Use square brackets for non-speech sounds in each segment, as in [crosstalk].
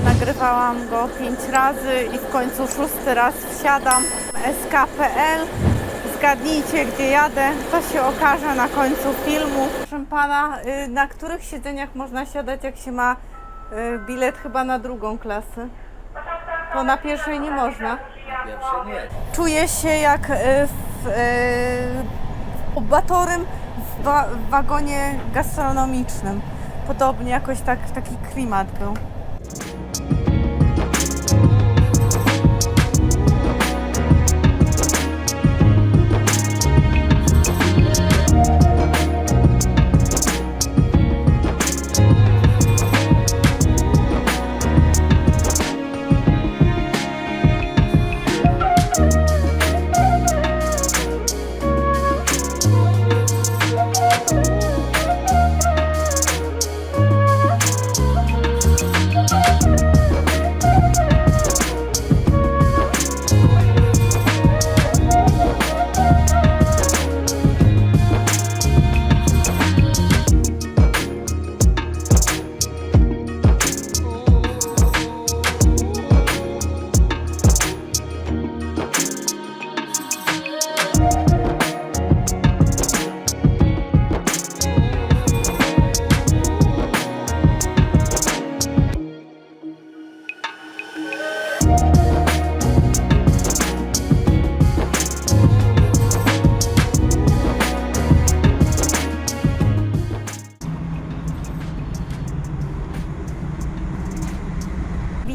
Nagrywałam go pięć razy i w końcu szósty raz wsiadam. SKPL. Zgadnijcie, gdzie jadę. To się okaże na końcu filmu. Proszę pana, y, na których siedzeniach można siadać, jak się ma y, bilet chyba na drugą klasę? To na pierwszej nie można. Pierwsze nie. Czuję się jak y, w, y, obatorym w, wa- w wagonie gastronomicznym. Podobnie jakoś tak, taki klimat był.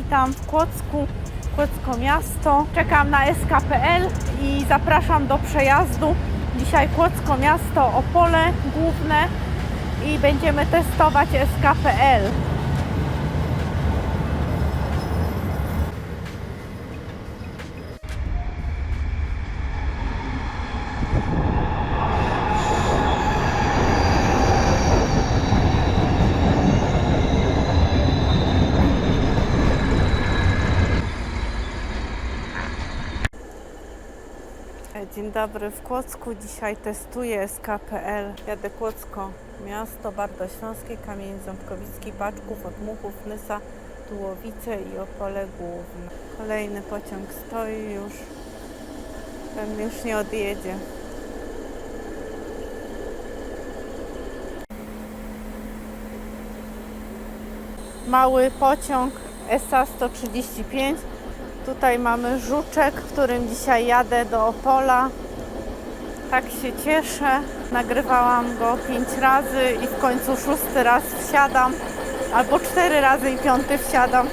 Witam w Kłodzku, Kłodzko miasto. Czekam na SKPL i zapraszam do przejazdu. Dzisiaj Kłodzko miasto, Opole główne i będziemy testować SKPL. Dzień dobry w Kłodzku. Dzisiaj testuję SKPL. Jadę Kłodzko, miasto Bardo Śląskie, Kamień Ząbkowicki, Paczków, Odmuchów, Nysa, Tułowice i Opole Główne. Kolejny pociąg stoi już. Ten już nie odjedzie. Mały pociąg SA 135 Tutaj mamy żuczek, którym dzisiaj jadę do Opola. Tak się cieszę. Nagrywałam go pięć razy i w końcu szósty raz wsiadam. Albo cztery razy i piąty wsiadam.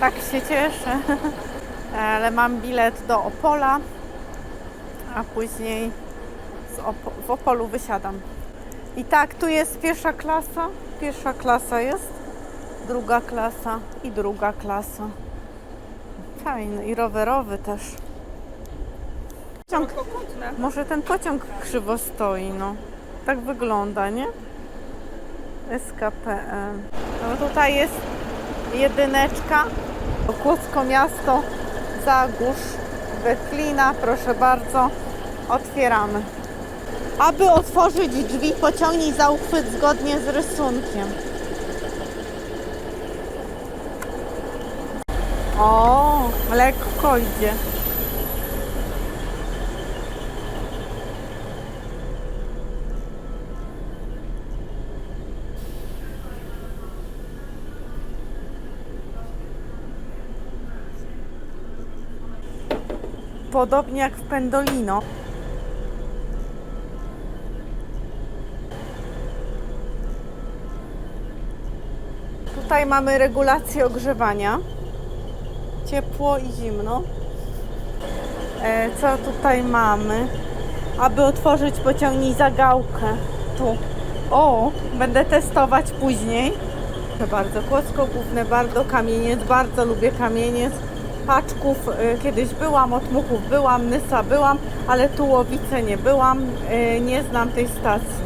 Tak się cieszę. [laughs] Ale mam bilet do Opola, a później w Opolu wysiadam. I tak, tu jest pierwsza klasa. Pierwsza klasa jest. Druga klasa i druga klasa. Fajny i rowerowy też. Pociąg, może ten pociąg krzywo stoi, no. Tak wygląda, nie? SKPL. No tutaj jest jedyneczka. Kłodzko miasto, Zagórz, Wetlina, proszę bardzo. Otwieramy. Aby otworzyć drzwi, pociągnij za uchwyt zgodnie z rysunkiem. O, lekko idzie. Podobnie jak w Pendolino. Tutaj mamy regulację ogrzewania ciepło i zimno. E, co tutaj mamy? Aby otworzyć pociągnij zagałkę. Tu. O, będę testować później. Bardzo, Kłodzko Główne, bardzo kamieniec, bardzo lubię kamieniec. Paczków y, kiedyś byłam, Otmuchów byłam, Nysa byłam, ale Tułowice nie byłam, y, nie znam tej stacji.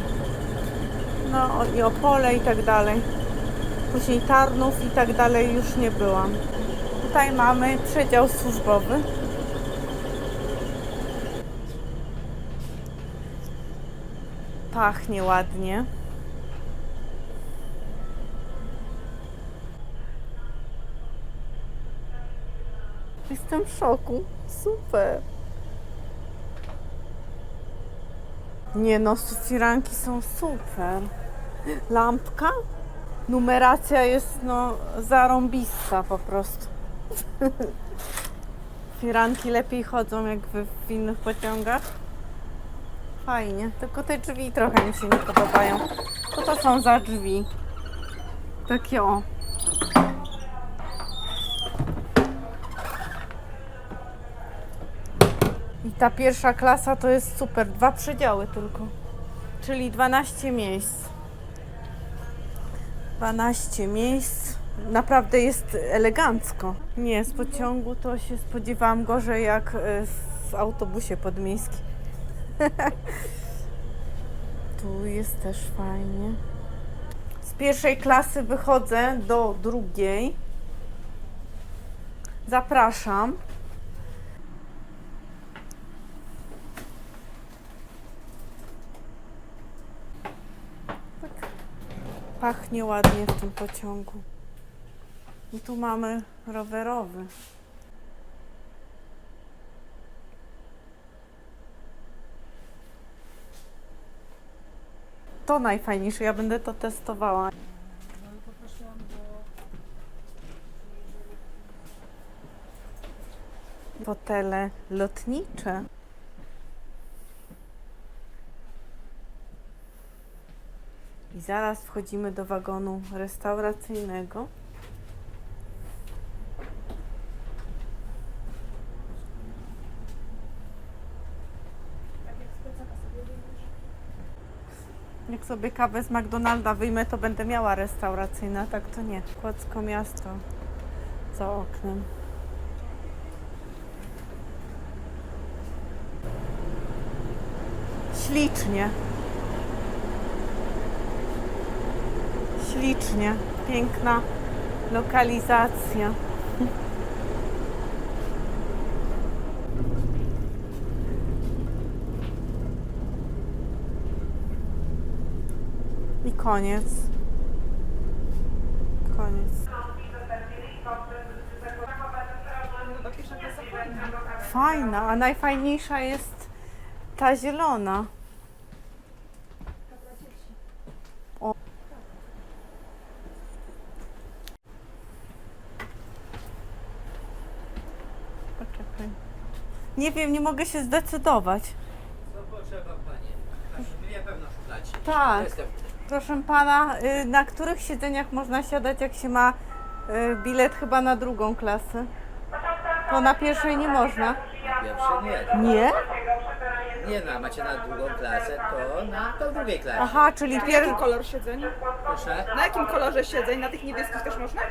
No i Opole i tak dalej. Później Tarnów i tak dalej już nie byłam. Tutaj mamy przedział służbowy. Pachnie ładnie. Jestem w szoku. Super. Nie no, firanki są super. Lampka? Numeracja jest no zarąbista po prostu. [laughs] Firanki lepiej chodzą jak w, innych pociągach. Fajnie, tylko te drzwi trochę mi się nie podobają. Co to są za drzwi? Takie o. I ta pierwsza klasa to jest super. Dwa przedziały tylko. Czyli 12 miejsc. 12 miejsc. Naprawdę jest elegancko. Nie, z pociągu to się spodziewałam gorzej jak e, w autobusie podmiejskim. [laughs] tu jest też fajnie. Z pierwszej klasy wychodzę do drugiej. Zapraszam. Tak pachnie ładnie w tym pociągu. I tu mamy rowerowy. To najfajniejsze, ja będę to testowała. Fotele lotnicze. I zaraz wchodzimy do wagonu restauracyjnego. Jak sobie kawę z McDonalda wyjmę, to będę miała restauracyjna, tak to nie. Kłodzko miasto za oknem. Ślicznie. Ślicznie. Piękna lokalizacja. Koniec. Koniec. Fajna, a najfajniejsza jest ta zielona. O. Poczekaj. Nie wiem, nie mogę się zdecydować. Co potrzeba Pani? Mnie pewno szuflacie. Tak. Jestem. Proszę pana, y, na których siedzeniach można siadać, jak się ma y, bilet chyba na drugą klasę? To na pierwszej nie można. Pierwszy nie. Nie? Nie no, macie na drugą klasę, to na to w drugiej klasie. Aha, czyli Na pier... jakim kolor siedzeń? Proszę. Na jakim kolorze siedzeń? Na tych niebieskich też można?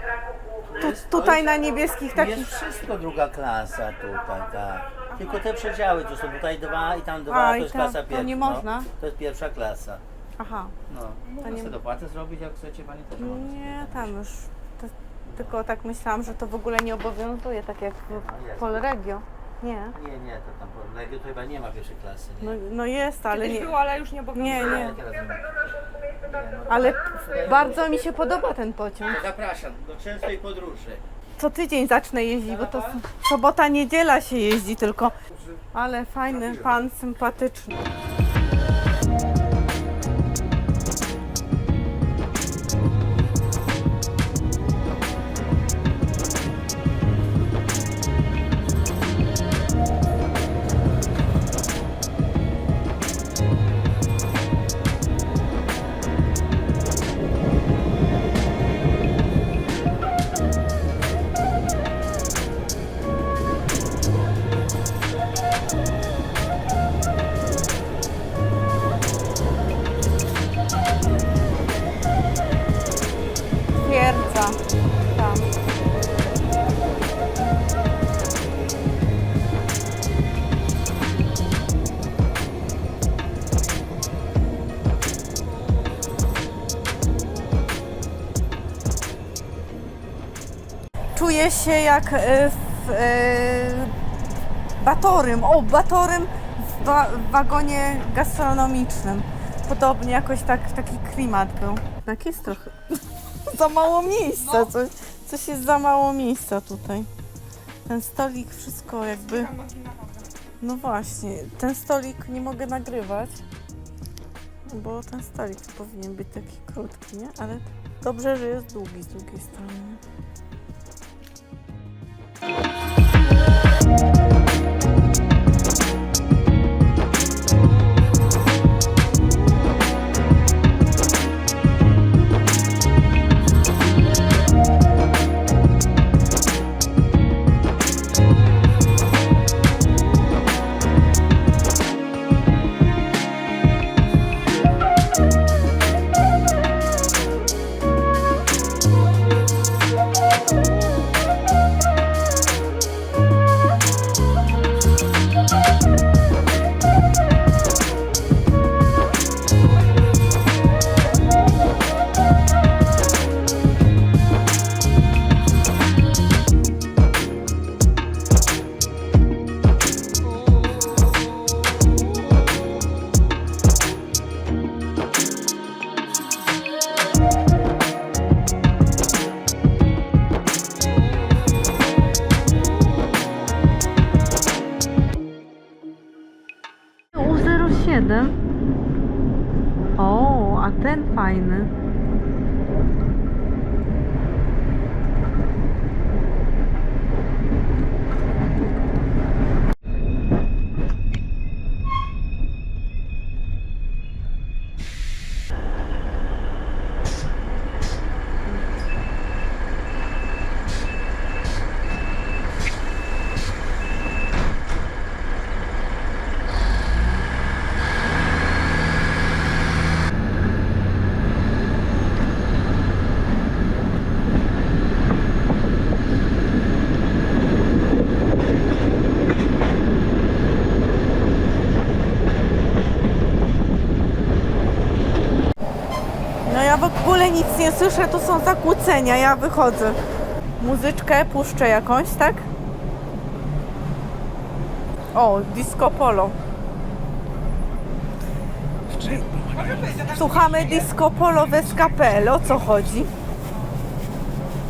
tu, tutaj na niebieskich takich. Jest wszystko druga klasa tutaj, tak. Tylko te przedziały to są tutaj dwa i tam dwa, A, to jest tam- klasa to pierwsza. nie no. można? To jest pierwsza klasa. Aha. No. To To nie- nie... dopłatę zrobić, jak chcecie Pani też może. Nie, tam już. To, tylko tak myślałam, że to w ogóle nie obowiązuje, tak jak w jest. Polregio. Nie. Nie, nie, to tam po Legio to chyba nie ma pierwszej klasy. Nie. No, no jest, ale Kiedyś nie. było, ale już nie obowiązuje. Nie, nie. Teraz nie. Nie, no. Ale bardzo mi się podoba ten pociąg. To zapraszam do częstej podróży. Co tydzień zacznę jeździć, bo to s- sobota, niedziela się jeździ tylko. Ale fajny pan, sympatyczny. Jak e, w e, Batorym. O, Batorym w, wa- w wagonie gastronomicznym. Podobnie jakoś tak, taki klimat był. Tak jest trochę. [laughs] za mało miejsca, coś, coś jest za mało miejsca tutaj. Ten stolik, wszystko jakby. No właśnie, ten stolik nie mogę nagrywać, bo ten stolik powinien być taki krótki, nie? Ale dobrze, że jest długi z drugiej strony. Thank you. No ja w ogóle nic nie słyszę, tu są zakłócenia, ja wychodzę. Muzyczkę puszczę jakąś, tak? O, disco polo. Słuchamy disco polo w SKPL, o co chodzi?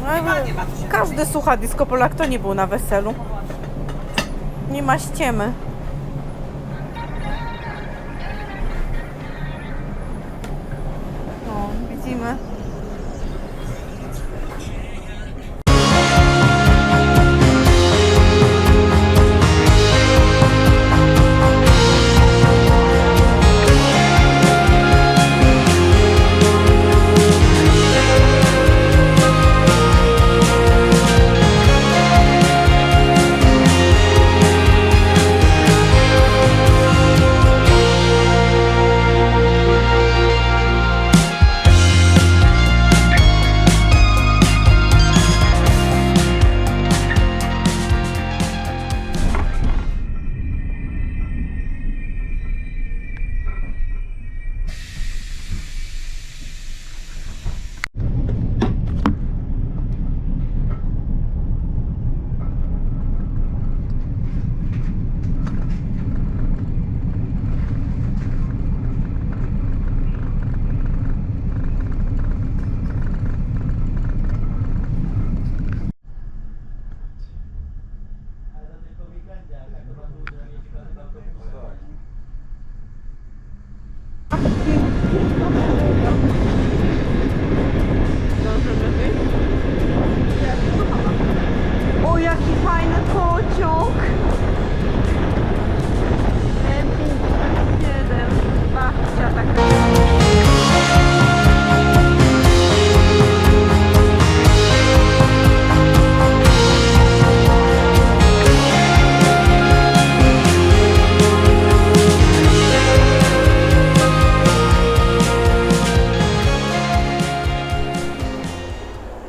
No, jakby każdy słucha disco polo, kto nie był na weselu? Nie ma ściemy.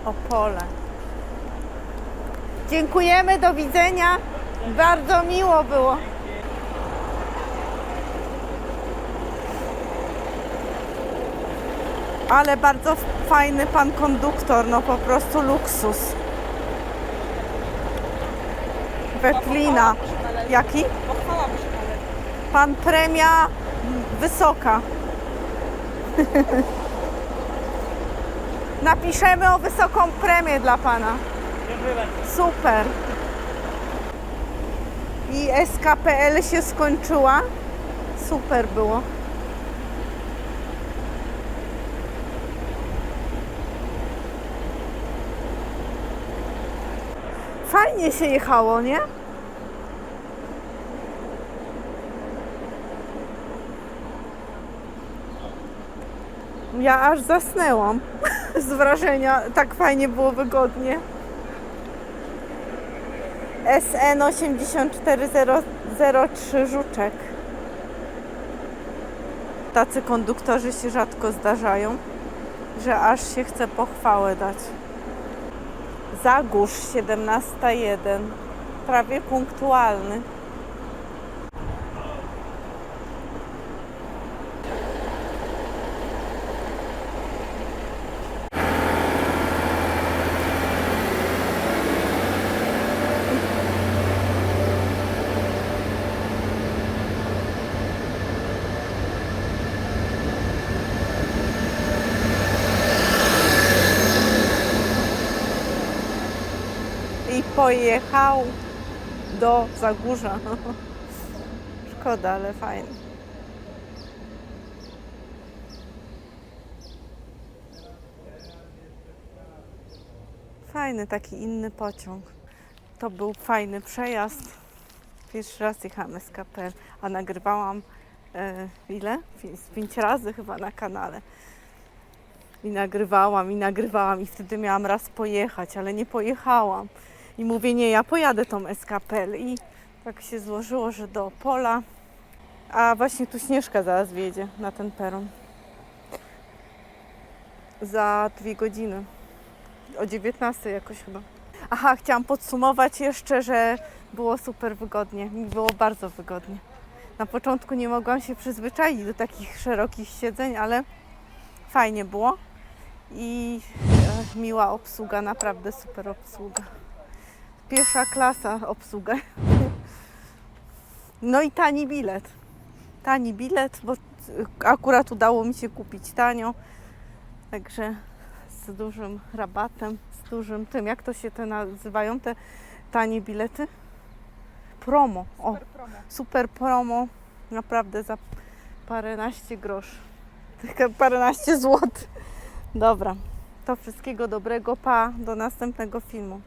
Opole. Dziękujemy, do widzenia. Bardzo miło było. Ale bardzo fajny pan konduktor, no po prostu luksus. Wetlina. Jaki? Pan premia wysoka. [laughs] Napiszemy o wysoką premię dla pana. Super. I SKPL się skończyła. Super było. Fajnie się jechało, nie? Ja aż zasnęłam [laughs] z wrażenia. Tak fajnie było wygodnie. SN 84003 Żuczek. Tacy konduktorzy się rzadko zdarzają, że aż się chce pochwałę dać. Zagórz 17.1. Prawie punktualny. Pojechał do Zagórza. [laughs] Szkoda, ale fajnie. Fajny taki inny pociąg. To był fajny przejazd. Pierwszy raz jechałam z KPL, a nagrywałam e, ile? Pięć, pięć razy chyba na kanale. I nagrywałam, i nagrywałam, i wtedy miałam raz pojechać, ale nie pojechałam. I mówię, nie, ja pojadę tą SKPL. I tak się złożyło, że do Opola. A właśnie tu Śnieżka zaraz wjedzie na ten peron. Za dwie godziny. O 19 jakoś chyba. Aha, chciałam podsumować jeszcze, że było super wygodnie. Mi było bardzo wygodnie. Na początku nie mogłam się przyzwyczaić do takich szerokich siedzeń, ale fajnie było. I e, miła obsługa, naprawdę super obsługa pierwsza klasa obsługa. No i tani bilet. Tani bilet, bo akurat udało mi się kupić tanio. Także z dużym rabatem, z dużym tym, jak to się te nazywają, te tanie bilety? Promo. O, Super promo. super promo. Naprawdę za paręnaście groszy. Tylko paręnaście złotych. Dobra. To wszystkiego dobrego. Pa. Do następnego filmu.